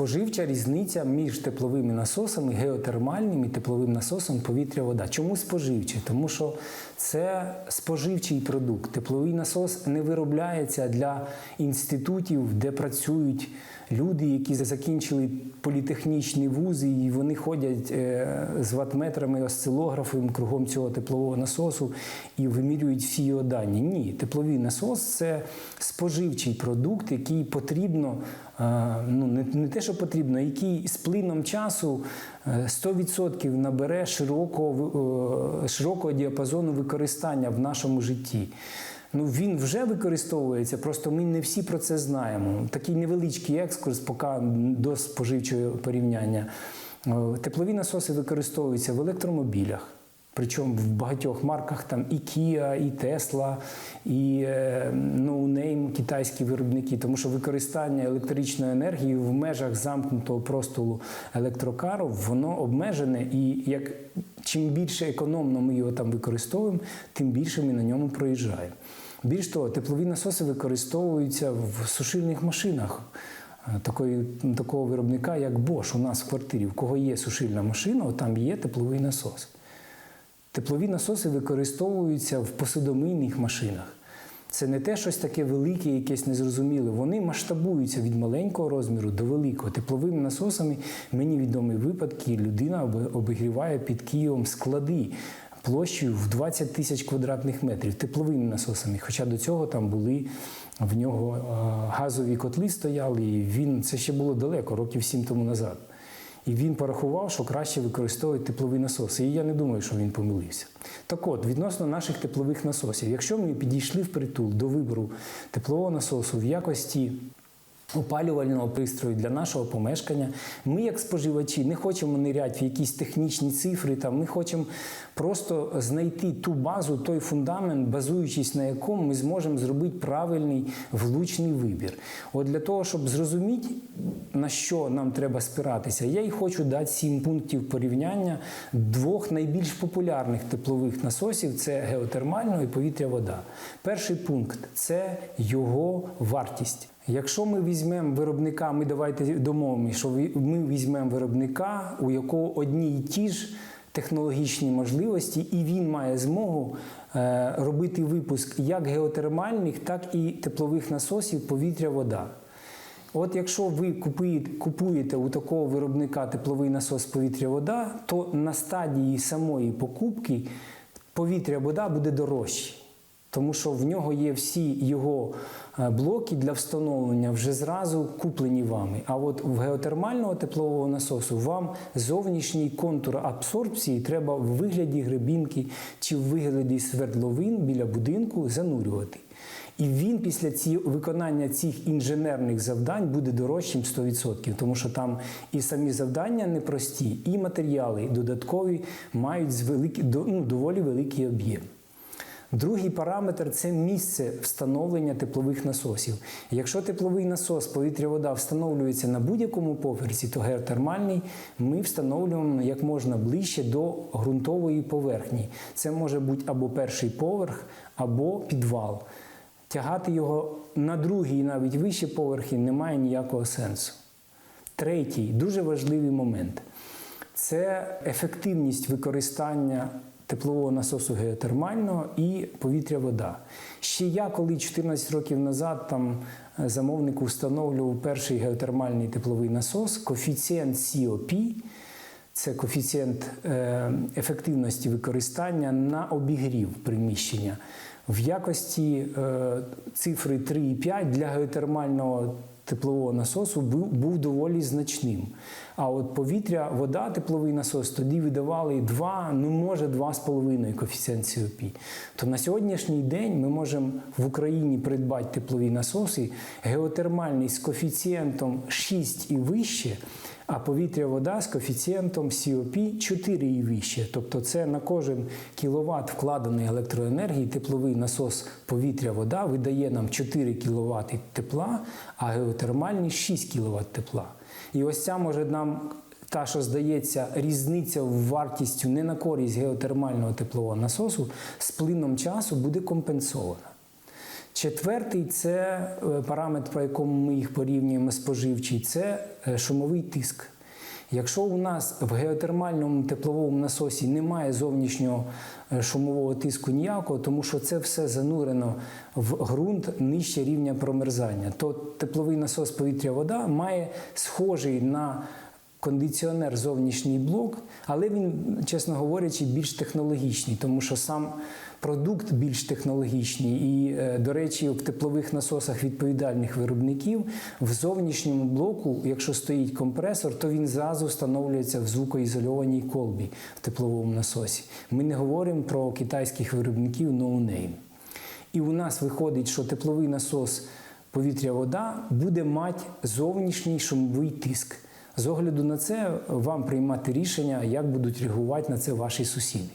споживча різниця між тепловими насосами, геотермальним і тепловим насосом повітря-вода. Чому споживче? Тому що це споживчий продукт. Тепловий насос не виробляється для інститутів, де працюють люди, які закінчили політехнічні вузи, і вони ходять е, з ватметрами, осцилографами кругом цього теплового насосу і вимірюють всі його дані. Ні, тепловий насос це споживчий продукт, який потрібно, е, ну не, не те, що потрібно, який з плином часу е, 100% набере широкого, е, широкого діапазону використання в нашому житті. Ну, він вже використовується, просто ми не всі про це знаємо. Такий невеличкий екскурс, поки до споживчого порівняння. Е, Теплові насоси використовуються в електромобілях. Причому в багатьох марках там і Kia, і Tesla, і е, no name китайські виробники, тому що використання електричної енергії в межах замкнутого простору електрокару воно обмежене, і як чим більше економно ми його там використовуємо, тим більше ми на ньому проїжджаємо. Більш того, теплові насоси використовуються в сушильних машинах. е, Такої, такого виробника, як Bosch, у нас в квартирі, в кого є сушильна машина, там є тепловий насос. Теплові насоси використовуються в посудомийних машинах. Це не те щось таке велике, якесь незрозуміле. Вони масштабуються від маленького розміру до великого. Тепловими насосами мені відомі випадки, людина об- обігріває під Києвом склади площею в 20 тисяч квадратних метрів тепловими насосами. Хоча до цього там були в нього газові котли стояли, і він це ще було далеко, років сім тому назад. І він порахував, що краще використовувати тепловий насос. І я не думаю, що він помилився. Так от, відносно наших теплових насосів, якщо ми підійшли впритул до вибору теплового насосу в якості опалювального пристрою для нашого помешкання, ми, як споживачі, не хочемо ниряти в якісь технічні цифри. Там, ми хочемо просто знайти ту базу, той фундамент, базуючись на якому ми зможемо зробити правильний влучний вибір. От для того, щоб зрозуміти, на що нам треба спиратися, я і хочу дати сім пунктів порівняння двох найбільш популярних теплових насосів це геотермального і повітря-вода. Перший пункт це його вартість. Якщо ми візьмемо виробника, ми давайте домовимося, що ми візьмемо виробника, у якого одні й ті ж технологічні можливості, і він має змогу е, робити випуск як геотермальних, так і теплових насосів повітря-вода. От якщо ви купуєте, купуєте у такого виробника тепловий насос повітря-вода, то на стадії самої покупки повітря-вода буде дорожче. Тому що в нього є всі його е, блоки для встановлення вже зразу куплені вами. А от в геотермального теплового насосу вам зовнішній контур абсорбції треба в вигляді гребінки чи в вигляді свердловин біля будинку занурювати. І він після ці, виконання цих інженерних завдань буде дорожчим 100%, тому що там і самі завдання непрості, і матеріали додаткові мають з великі, ну, доволі великий об'єм. Другий параметр це місце встановлення теплових насосів. Якщо тепловий насос повітря-вода встановлюється на будь-якому поверсі, то геотермальний ми встановлюємо як можна ближче до ґрунтової поверхні. Це може бути або перший поверх, або підвал. Тягати його на другий і навіть вищі поверхи немає ніякого сенсу. Третій дуже важливий момент це ефективність використання теплового насосу геотермального і повітря-вода. Ще я, коли 14 років назад там е, замовнику встановлював перший геотермальний тепловий насос, коефіцієнт COP, це коефіцієнт е, ефективності використання на обігрів приміщення. В якості е, цифри 3,5 для геотермального теплового насосу був, був доволі значним. А от повітря, вода, тепловий насос тоді видавали 2, ну може 2,5 коефіцієнт COP. То на сьогоднішній день ми можемо в Україні придбати теплові насоси геотермальний з коефіцієнтом 6 і вище, а повітря-вода з коефіцієнтом COP 4 і вище. Тобто це на кожен кіловат вкладеної електроенергії тепловий насос повітря-вода видає нам 4 кВт тепла, а геотермальний 6 кВт тепла. І ось ця може нам. Та, що здається, різниця в вартістю не на користь геотермального теплового насосу з плином часу буде компенсована. Четвертий це е, параметр, по якому ми їх порівнюємо споживчий, це е, шумовий тиск. Якщо у нас в геотермальному тепловому насосі немає зовнішнього е, шумового тиску ніякого, тому що це все занурено в ґрунт нижче рівня промерзання, то тепловий насос повітря-вода має схожий на кондиціонер зовнішній блок, але він, чесно говорячи, більш технологічний, тому що сам продукт більш технологічний. І, е, до речі, в теплових насосах відповідальних виробників в зовнішньому блоку, якщо стоїть компресор, то він зразу встановлюється в звукоізольованій колбі в тепловому насосі. Ми не говоримо про китайських виробників no name. І у нас виходить, що тепловий насос повітря-вода буде мати зовнішній шумовий тиск. З огляду на це вам приймати рішення, як будуть реагувати на це ваші сусіди.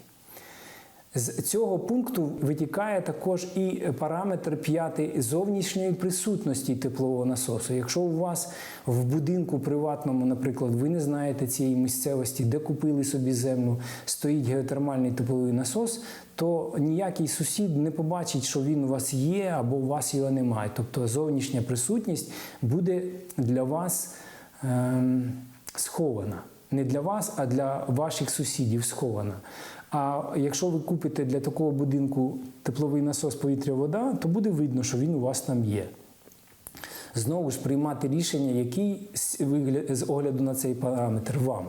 З цього пункту витікає також і параметр п'ятий зовнішньої присутності теплового насосу. Якщо у вас в будинку приватному, наприклад, ви не знаєте цієї місцевості, де купили собі землю, стоїть геотермальний тепловий насос, то ніякий сусід не побачить, що він у вас є або у вас його немає. Тобто зовнішня присутність буде для вас схована. Не для вас, а для ваших сусідів схована. А якщо ви купите для такого будинку тепловий насос повітря-вода, то буде видно, що він у вас там є. Знову ж приймати рішення, який з огляду на цей параметр вам.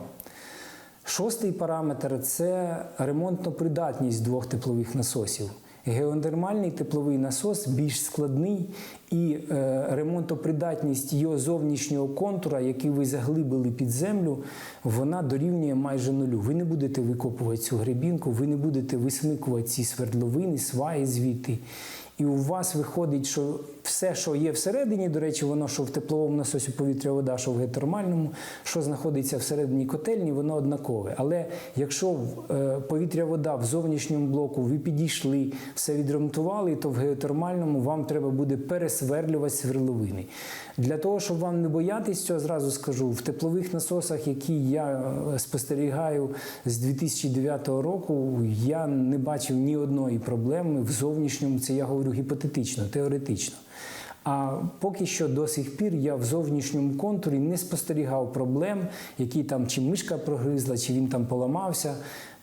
Шостий параметр це ремонтно-придатність двох теплових насосів. Геотермальний тепловий насос більш складний, і е, ремонтопридатність його зовнішнього контура, який ви заглибили під землю, вона дорівнює майже нулю. Ви не будете викопувати цю гребінку, ви не будете висмикувати ці свердловини, сваї звідти. І у вас виходить, що все, що є всередині, до речі, воно що в тепловому насосі повітря вода, що в геотермальному, що знаходиться всередині котельні, воно однакове. Але якщо е, повітря вода в зовнішньому блоку ви підійшли, все відремонтували, то в геотермальному вам треба буде пересверлювати свердловини. Для того, щоб вам не боятись цього, зразу скажу, в теплових насосах, які я е, спостерігаю з 2009 року, я не бачив ні одної проблеми в зовнішньому, це я говорю гіпотетично, теоретично. А поки що до сих пір я в зовнішньому контурі не спостерігав проблем, які там чи мишка прогризла, чи він там поламався.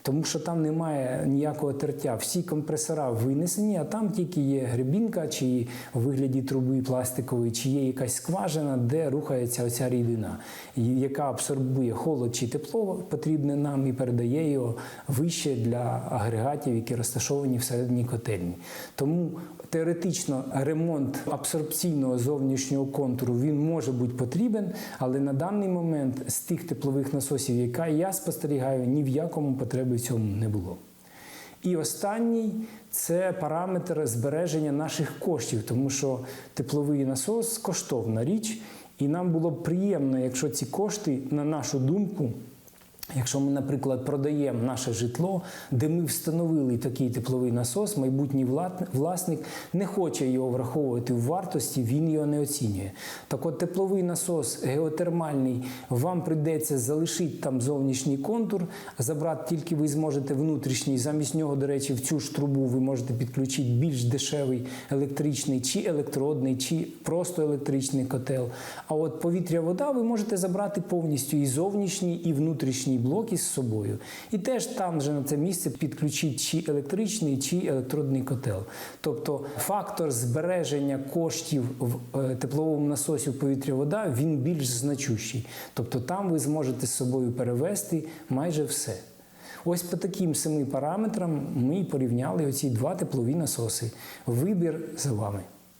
Тому що там немає ніякого тертя. Всі компресора винесені, а там тільки є гребінка, чи у вигляді труби пластикової, чи є якась скважина, де рухається оця рідина, яка абсорбує холод чи тепло потрібне нам і передає його вище для агрегатів, які розташовані всередині котельні. Тому теоретично ремонт абсорбційного зовнішнього контуру він може бути потрібен, але на даний момент з тих теплових насосів, яка я спостерігаю, ні в якому потреби в цьому не було. І останній це параметр збереження наших коштів, тому що тепловий насос коштовна річ, і нам було б приємно, якщо ці кошти, на нашу думку, Якщо ми, наприклад, продаємо наше житло, де ми встановили такий тепловий насос, майбутній власник не хоче його враховувати в вартості, він його не оцінює. Так от тепловий насос геотермальний, вам прийдеться залишити там зовнішній контур, забрати тільки ви зможете внутрішній. Замість нього, до речі, в цю ж трубу ви можете підключити більш дешевий електричний чи електродний, чи просто електричний котел. А от повітря-вода ви можете забрати повністю і зовнішній, і внутрішній блоки з собою. І теж там же на це місце підключити чи електричний, чи електродний котел. Тобто фактор збереження коштів в е, тепловому насосі повітря-вода він більш значущий. Тобто там ви зможете з собою перевести майже все. Ось по таким семи параметрам ми порівняли оці два теплові насоси. Вибір за вами.